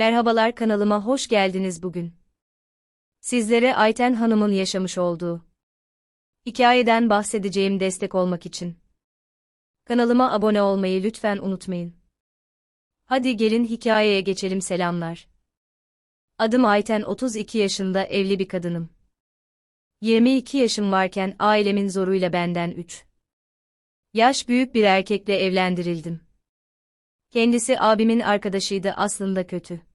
Merhabalar kanalıma hoş geldiniz bugün. Sizlere Ayten Hanım'ın yaşamış olduğu hikayeden bahsedeceğim destek olmak için. Kanalıma abone olmayı lütfen unutmayın. Hadi gelin hikayeye geçelim selamlar. Adım Ayten 32 yaşında evli bir kadınım. 22 yaşım varken ailemin zoruyla benden 3 yaş büyük bir erkekle evlendirildim. Kendisi abimin arkadaşıydı aslında kötü.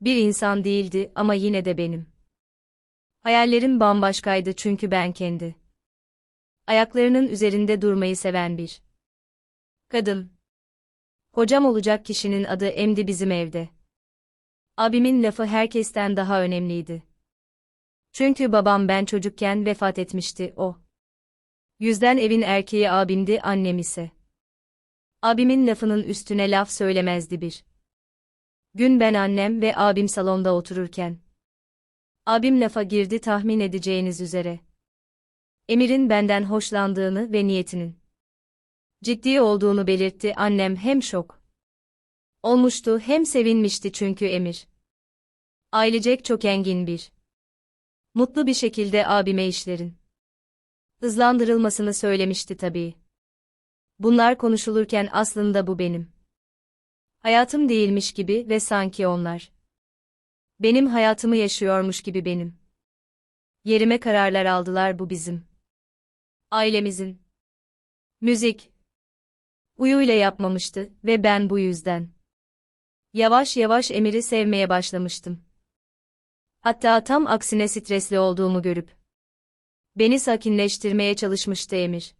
Bir insan değildi ama yine de benim. Hayallerim bambaşkaydı çünkü ben kendi. Ayaklarının üzerinde durmayı seven bir kadın. Kocam olacak kişinin adı Emdi bizim evde. Abimin lafı herkesten daha önemliydi. Çünkü babam ben çocukken vefat etmişti o. Yüzden evin erkeği abimdi annem ise. Abimin lafının üstüne laf söylemezdi bir. Gün ben annem ve abim salonda otururken. Abim lafa girdi tahmin edeceğiniz üzere. Emir'in benden hoşlandığını ve niyetinin ciddi olduğunu belirtti annem hem şok olmuştu hem sevinmişti çünkü Emir. Ailecek çok engin bir. Mutlu bir şekilde abime işlerin hızlandırılmasını söylemişti tabii. Bunlar konuşulurken aslında bu benim. Hayatım değilmiş gibi ve sanki onlar. Benim hayatımı yaşıyormuş gibi benim. Yerime kararlar aldılar bu bizim. Ailemizin. Müzik. Uyuyla yapmamıştı ve ben bu yüzden. Yavaş yavaş Emir'i sevmeye başlamıştım. Hatta tam aksine stresli olduğumu görüp. Beni sakinleştirmeye çalışmıştı Emir.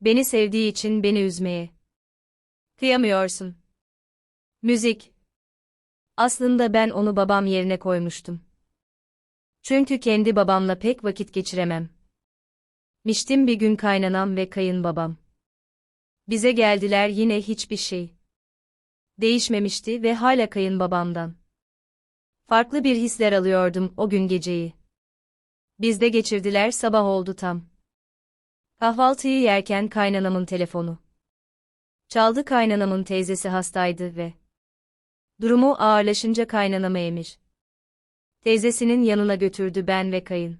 Beni sevdiği için beni üzmeye. Kıyamıyorsun. Müzik. Aslında ben onu babam yerine koymuştum. Çünkü kendi babamla pek vakit geçiremem. Miştim bir gün kaynanam ve kayınbabam. Bize geldiler yine hiçbir şey. Değişmemişti ve hala kayınbabamdan. Farklı bir hisler alıyordum o gün geceyi. Bizde geçirdiler sabah oldu tam. Kahvaltıyı yerken kaynanamın telefonu. Çaldı kaynanamın teyzesi hastaydı ve durumu ağırlaşınca kaynanama emir. Teyzesinin yanına götürdü ben ve kayın.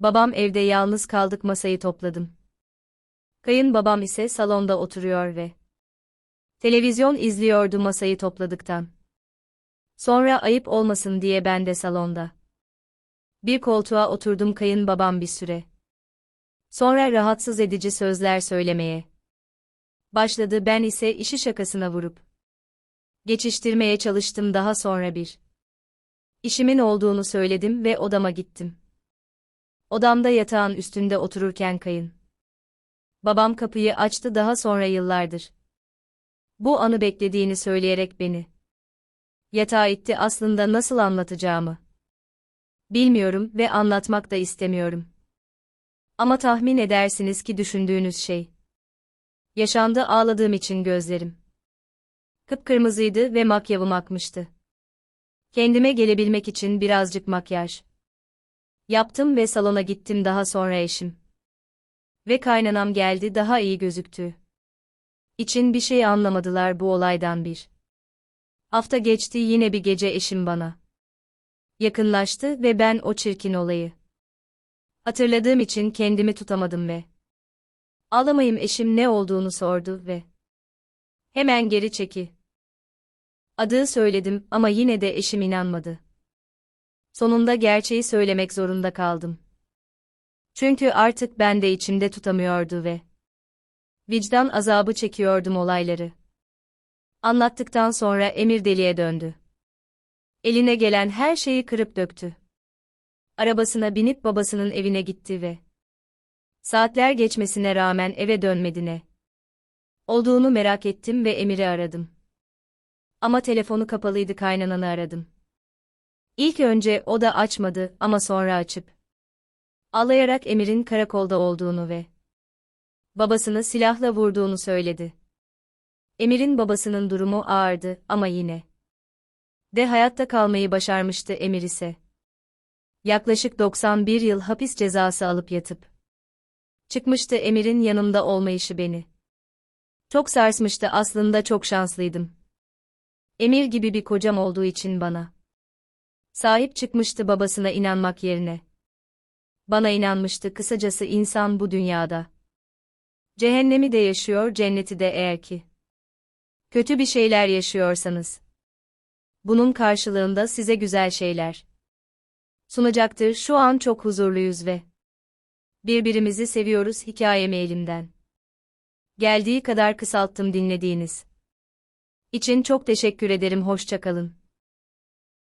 Babam evde yalnız kaldık masayı topladım. Kayın babam ise salonda oturuyor ve televizyon izliyordu masayı topladıktan. Sonra ayıp olmasın diye ben de salonda. Bir koltuğa oturdum kayın babam bir süre. Sonra rahatsız edici sözler söylemeye. Başladı ben ise işi şakasına vurup. Geçiştirmeye çalıştım daha sonra bir. İşimin olduğunu söyledim ve odama gittim. Odamda yatağın üstünde otururken kayın. Babam kapıyı açtı daha sonra yıllardır. Bu anı beklediğini söyleyerek beni. Yatağa itti aslında nasıl anlatacağımı. Bilmiyorum ve anlatmak da istemiyorum. Ama tahmin edersiniz ki düşündüğünüz şey. Yaşandı ağladığım için gözlerim. Kıpkırmızıydı ve makyavım akmıştı. Kendime gelebilmek için birazcık makyaj. Yaptım ve salona gittim daha sonra eşim. Ve kaynanam geldi daha iyi gözüktü. İçin bir şey anlamadılar bu olaydan bir. Hafta geçti yine bir gece eşim bana. Yakınlaştı ve ben o çirkin olayı. Hatırladığım için kendimi tutamadım ve Ağlamayım eşim ne olduğunu sordu ve hemen geri çeki. Adığı söyledim ama yine de eşim inanmadı. Sonunda gerçeği söylemek zorunda kaldım. Çünkü artık ben de içimde tutamıyordu ve vicdan azabı çekiyordum olayları. Anlattıktan sonra Emir deliye döndü. Eline gelen her şeyi kırıp döktü. Arabasına binip babasının evine gitti ve saatler geçmesine rağmen eve dönmedi ne. Olduğunu merak ettim ve Emir'i aradım. Ama telefonu kapalıydı kaynananı aradım. İlk önce o da açmadı ama sonra açıp ağlayarak Emir'in karakolda olduğunu ve babasını silahla vurduğunu söyledi. Emir'in babasının durumu ağırdı ama yine de hayatta kalmayı başarmıştı Emir ise. Yaklaşık 91 yıl hapis cezası alıp yatıp çıkmıştı Emir'in yanımda olmayışı beni. Çok sarsmıştı aslında çok şanslıydım. Emir gibi bir kocam olduğu için bana. Sahip çıkmıştı babasına inanmak yerine. Bana inanmıştı kısacası insan bu dünyada. Cehennemi de yaşıyor, cenneti de eğer ki. Kötü bir şeyler yaşıyorsanız. Bunun karşılığında size güzel şeyler sunacaktır. Şu an çok huzurluyuz ve birbirimizi seviyoruz hikayemi elimden. Geldiği kadar kısalttım dinlediğiniz için çok teşekkür ederim. Hoşça kalın.